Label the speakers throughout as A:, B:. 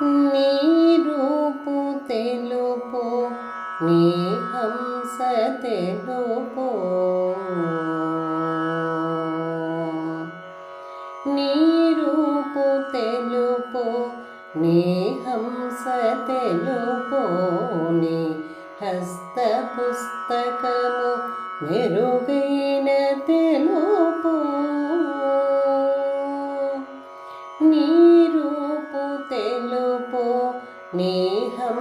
A: నీ రూపు తెలుపు నీ హంస తెలుపు. నీ రూపు తెలుపు నీ హంస తెలుపు. నీ హస్త పుస్తకము మెరుగైన తెలు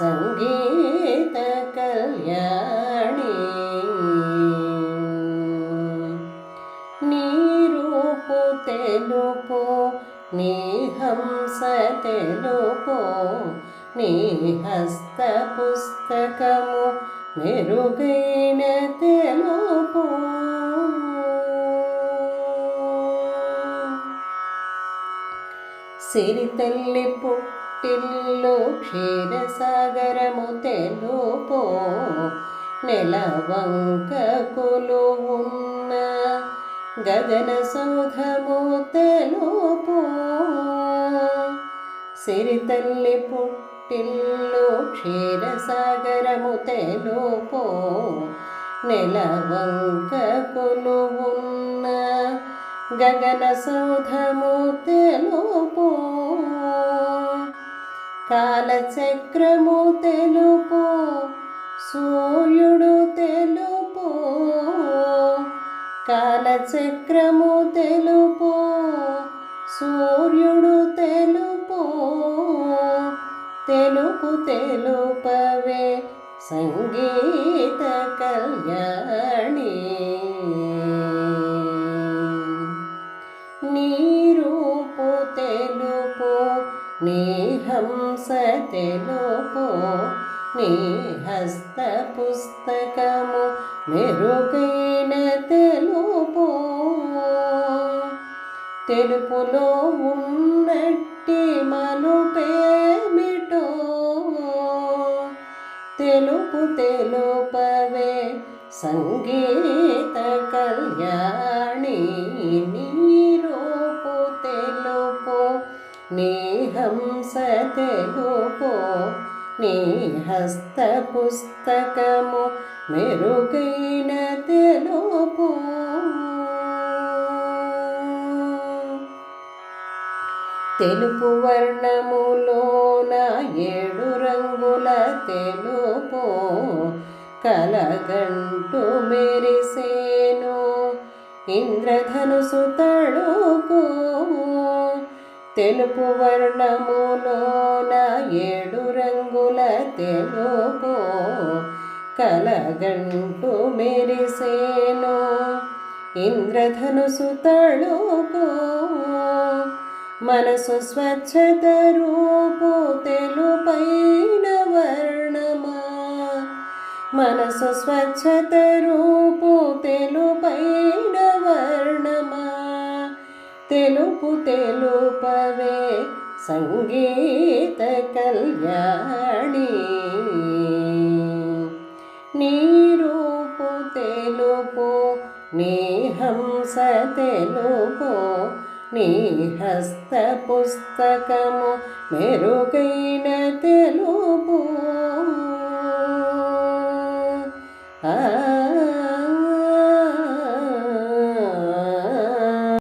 A: సంగీత కళ్యాణి. నీరూపు తెలుపు నీ హంస తెలుపు నీ హస్త పుస్తకము మెరుగైన తెలుపు. సిరి తల్లి పుట్టు పుట్టిల్లు క్షీరసాగరము తెలుపు నెలవంక కొలువున్న గగన సౌధము తెలుపు సిరితల్లి పుట్టిల్లు క్షీరసాగరము తెలుపు నెలవంక కొలువున్న గగన సౌధము తెలుపు కాలచక్రము తెలుపు సూర్యుడు తెలుపు. కాలచక్రము తెలుపు సూర్యుడు తెలుపు. తెలుపు తెలుపవే సంగీత కళ్యాణ. నీ హంస తెలుపు నీ హస్త పుస్తకము మెరుగైన తెలుపు. తెలుపులో ఉన్నట్టి మలుపేమిటో తెలుపు తెలుపవే సంగీత కళ్యాణ. తెలుపు నీ హస్త పుస్తకము మెరుగైన తెలుపు. తెలుపు వర్ణములోన ఏడు రంగుల తెలుపు కలగంటు మెరిసేను ఇంద్రధనుసు తడుపు తెలుపు వర్ణములోన ఏడు రంగుల తెలుపు కలగంటు మెరిసేను. ఇంద్రధనుసు తడుపు మనసు స్వచ్ఛత రూపు తెలుపైన వర్ణమా. మనసు స్వచ్ఛత తెలుపు తెలుపవే సంగీత కళ్యాణి. నీ రూపు తెలుపు నీ హంస తెలుపు నీ హస్త పుస్తకము మెరుగైన తెలుపు.